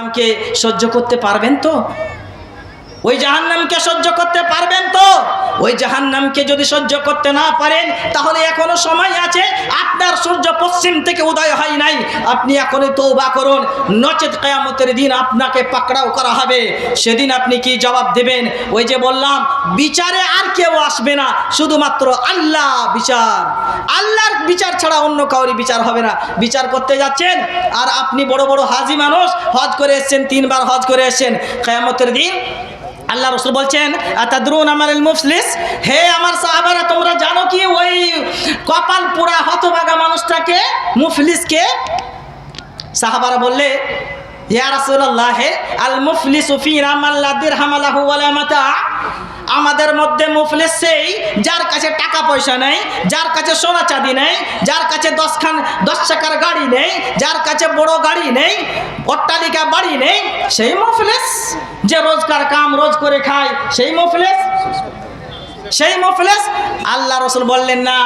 নামকে সহ্য করতে পারবেন তো? ওই জাহান্নামকে সহ্য করতে পারবেন তো? ওই জাহান্নামকে যদি সহ্য করতে না পারেন, তাহলে এখনও সময় আছে। আপনার সূর্য পশ্চিম থেকে উদয় হয় নাই। আপনি এখনই তৌবা করুন। নচেত কেয়ামতের দিন আপনাকে পাকড়াও করা হবে। সেদিন আপনি কি জবাব দেবেন? ওই যে বললাম, বিচারে আর কেউ আসবে না। শুধুমাত্র আল্লাহ বিচার। আল্লাহর বিচার ছাড়া অন্য কাউরি বিচার হবে না। বিচার করতে যাচ্ছেন, আর আপনি বড় বড় হাজি মানুষ, হজ করে এসছেন, তিনবার হজ করে এসছেন। কেয়ামতের দিন আল্লাহ রসুল বলছেন, আতাদরুন আমার মুফলিস? হে আমার সাহাবারা, তোমরা জানো কি ওই কপাল পোড়া হতভাগা মানুষটাকে, মুফলিসকে? সাহাবারা বললে, ইয়া রাসূলুল্লাহ হে আল মুফলিস ফিনা মান লা দিরহাম লাহু ওয়ালা মাতা। আমাদের মধ্যে মুফলেস সেই, যার কাছে টাকা পয়সা নেই, যার কাছে সোনা চাঁদি নেই, যার কাছে দশখান, দশ চাকার গাড়ি নেই, যার কাছে বড় গাড়ি নেই, অট্টালিকা বাড়ি নেই, সেই মুফলেস যে রোজকার কাম রোজ করে খায়, সেই মুফলিস সেই মুফলিস? আল্লাহ রসুল বললেন, না,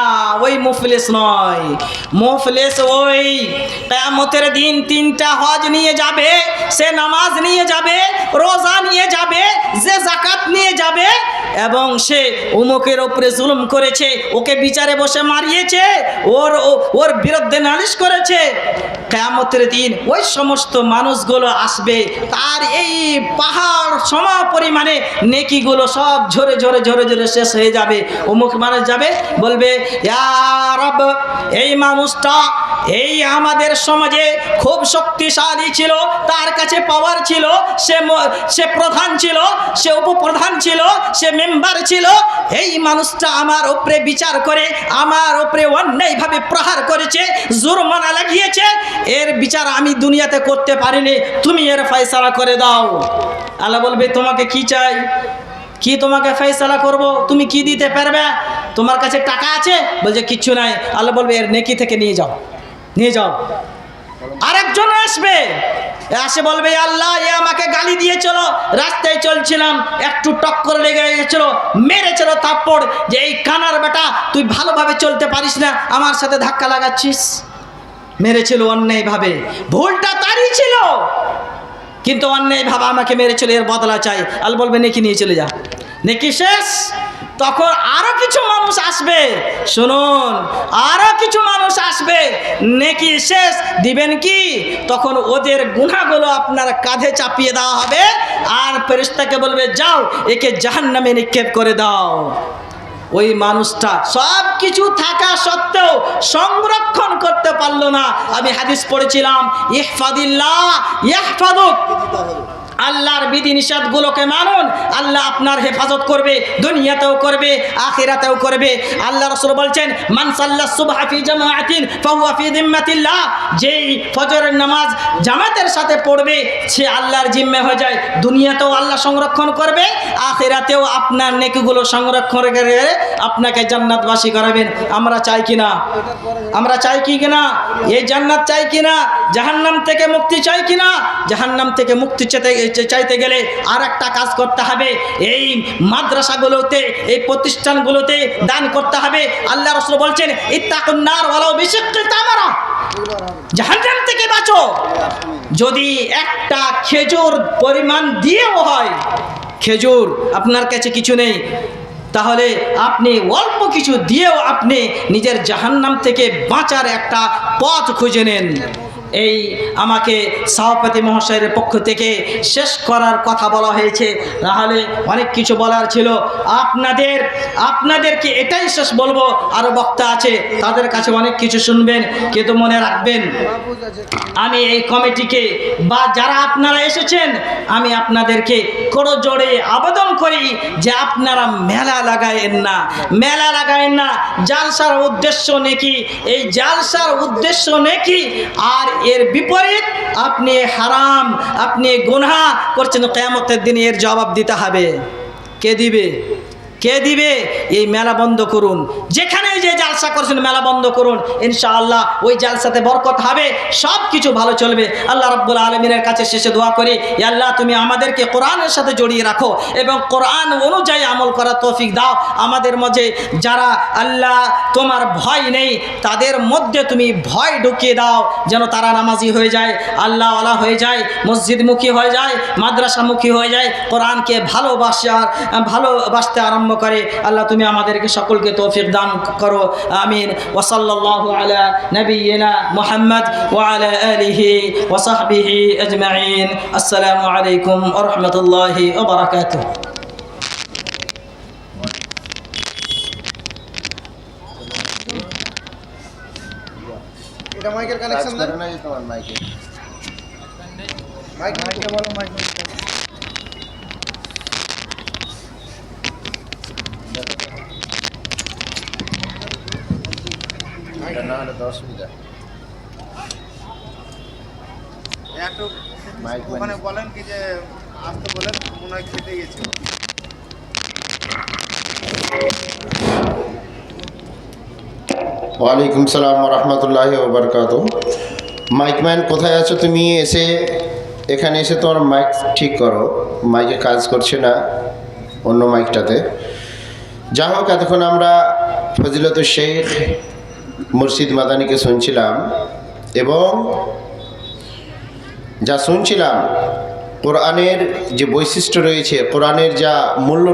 ওই মুফলিস নয়। মুফলিস ওই কেয়ামতের দিন তিনটা হজ নিয়ে যাবে, সে নামাজ নিয়ে যাবে, রোজা নিয়ে যাবে যে জাকাত নিয়ে যাবে এবং সে উমুকের ওপরে জুলুম করেছে, ওকে বিচারে বসে মারিয়েছে, ওর ওর বিরুদ্ধে নালিশ করেছে। কেয়ামতের দিন ওই সমস্ত মানুষগুলো আসবে। তার এই পাহাড় সম পরিমাণে নেকিগুলো সব ঝরে ঝরে ঝরে ঝরে শেষ হয়ে যাবে। অমুক মানুষ যাবে বলবে "ইয়া রব, এই মানুষটা এই আমাদের সমাজে খুব শক্তিশালী ছিল তার কাছে পাওয়ার ছিল সে সে প্রধান ছিল সে উপপ্রধান ছিল সে মেম্বার ছিল। এই মানুষটা আমার উপরে বিচার করে আমার উপরে অন্যায়ভাবে প্রহার করেছে জুরমানা লাগিয়েছে এর বিচার আমি দুনিয়াতে করতে পারিনি, তুমি এর ফয়সালা করে দাও। আল্লাহ বলবে, তোমাকে কি চাই? কি তোমাকে ফয়সালা করব? তুমি কি দিতে পারবে? তোমার কাছে টাকা আছে? বলছে, কিচ্ছু নাই। আল্লাহ বলবে, এর নেকি থেকে নিয়ে যাও। নিয়ে যাও। আরেকজন আসবে। আসে বলবে, আল্লাহ, এ আমাকে গালি দিয়েছিল রাস্তায় চলছিলাম, একটু টক্কর লেগে গেছিল, মেরেছিল থাপ্পড়। যে, এই কানার বেটা, তুই ভালোভাবে চলতে পারিস না, আমার সাথে ধাক্কা লাগাচ্ছিস। মেরেছিল অন্যায়ভাবে। ভুলটা তারই ছিল। কিন্তু অন্যায় অন্যায়ভাবে আমাকে মেরেছিল, এর বদলা চাই। আল বলবে, নেকি নিয়ে চলে যা। নেকি শেষ? তখন আরও কিছু মানুষ আসবে। শুনুন, আরও কিছু মানুষ আসবে। নেকি শেষ? দিবেন কি? তখন ওদের গুণাগুলো আপনার কাঁধে চাপিয়ে দেওয়া হবে। আর ফেরিস্তাকে বলবে, যাও, একে জাহান নামে নিক্ষেপ করে দাও। ওই মানুষটা সব কিছু থাকা সত্ত্বেও সংরক্ষণ করতে পারল না। আমি হাদিস পড়েছিলাম, ইহফাদিল্লাহ, ইহফাদুক। আল্লাহর বিধি নিষেধগুলোকে মানুন, আল্লাহ আপনার হেফাজত করবে, দুনিয়াতেও করবে, আখিরাতেও করবে। আল্লাহ রসুল বলছেন মানসাল্লাহ সুবহাফি জামাআতিন ফাহুয়া ফি দিম্মাতিল্লাহ যেই ফজরের নামাজ জামাতের সাথে পড়বে, সে আল্লাহর জিম্মে হয়ে যায়। দুনিয়াতেও আল্লাহ সংরক্ষণ করবে, আখিরাতেও আপনার নেকিগুলো সংরক্ষণ করে আপনাকে জান্নাতবাসী করাবেন। আমরা চাই কিনা আমরা চাই কি কিনা? এই জান্নাত চাই কিনা জাহান্নাম থেকে মুক্তি চাই কিনা জাহান্নাম থেকে মুক্তি চেতে চাইতে গেলে আর একটা কাজ করতে হবে। এই মাদ্রাসাগুলোতে, এই প্রতিষ্ঠানগুলোতে দান করতে হবে। আল্লাহ রসুল বলছেন ইত্তাকুন্নার বিশিক্কি তামারা। জাহান্নাম থেকে বাঁচো। যদি একটা খেজুর পরিমাণ দিয়েও হয়, খেজুর আপনার কাছে কিছু নেই, তাহলে আপনি অল্প কিছু দিয়েও আপনি নিজের জাহান্নাম থেকে বাঁচার একটা পথ খুঁজে নেন। এই আমাকে সভাপতি মহাশয়ের পক্ষ থেকে শেষ করার কথা বলা হয়েছে। তাহলে অনেক কিছু বলার ছিল। আপনাদের, আপনাদেরকে এটাই শেষ বলব। আরও বক্তা আছে, তাদের কাছে অনেক কিছু শুনবেন, কিন্তু মনে রাখবেন, আমি এই কমিটিকে বা যারা আপনারা এসেছেন, আমি আপনাদেরকে কোনো জোরে আবেদন করি যে আপনারা মেলা লাগায়েন না। মেলা লাগায়েন না, জালসার উদ্দেশ্য নেকি? এই জালসার উদ্দেশ্য নেকি? আর এর বিপরীত আপনি হারাম, আপনি গুনহা করছেন, কেয়ামতের দিন এর জবাব দিতে হবে। কে দিবে? কে দিবে? এই মেলা বন্ধ করুন। যেখানে যে জালসা করছেন, মেলা বন্ধ করুন। ইনশাআল্লাহ ওই জালসাতে বরকত হবে সব কিছু ভালো চলবে। আল্লাহ রব্বুল আলমিনের কাছে শেষে দোয়া করি আল্লাহ, তুমি আমাদেরকে কোরআনের সাথে জড়িয়ে রাখো এবং কোরআন অনুযায়ী আমল করা তৌফিক দাও। আমাদের মাঝে যারা আল্লাহ তোমার ভয় নেই, তাদের মধ্যে তুমি ভয় ঢুকিয়ে দাও, যেন তারা নামাজি হয়ে যায়, আল্লাহওয়ালা হয়ে যায়, মসজিদমুখী হয়ে যায়, মাদ্রাসামুখী হয়ে যায়, কোরআনকে ভালোবাসার, ভালোবাসতে আরম্ভ করে আল্লাহ তুমি আমাদেরকে সকলকে তৌফিক দান করো। আমিন। ওসল্লাল্লাহু আলা নবিয়িনা মুহাম্মদ ওয়া আলিহি ওয়া আজমাইন। আসসালামু আলাইকুম ওয়া রাহমাতুল্লাহি ওয়া বারাকাতুহু। এটা মাইকের কানেকশন দেন। না তোমার মাইকে? মাইক মাইকে বলো মাইক এটা না হলে তো অসুবিধা। একটু ওখানে বলেন কি যে আসতে বলেন মনে হয় খেতে গেছে। ওয়ালাইকুম সালাম রহমতুল্লাহ ওবরকাত মাইকম্যান কোথায় আছো তুমি? এসে এখানে এসে তোমার মাইক ঠিক করো। মাইকে কাজ করছে না অন্য মাইকটাতে যা হোক এতক্ষণ আমরা ফজিলত শেখ মুর্শিদ মাদানিকে শুনছিলাম এবং যা শুনছিলাম কোরআনের যে বৈশিষ্ট্য রয়েছে কোরআনের যা মূল্য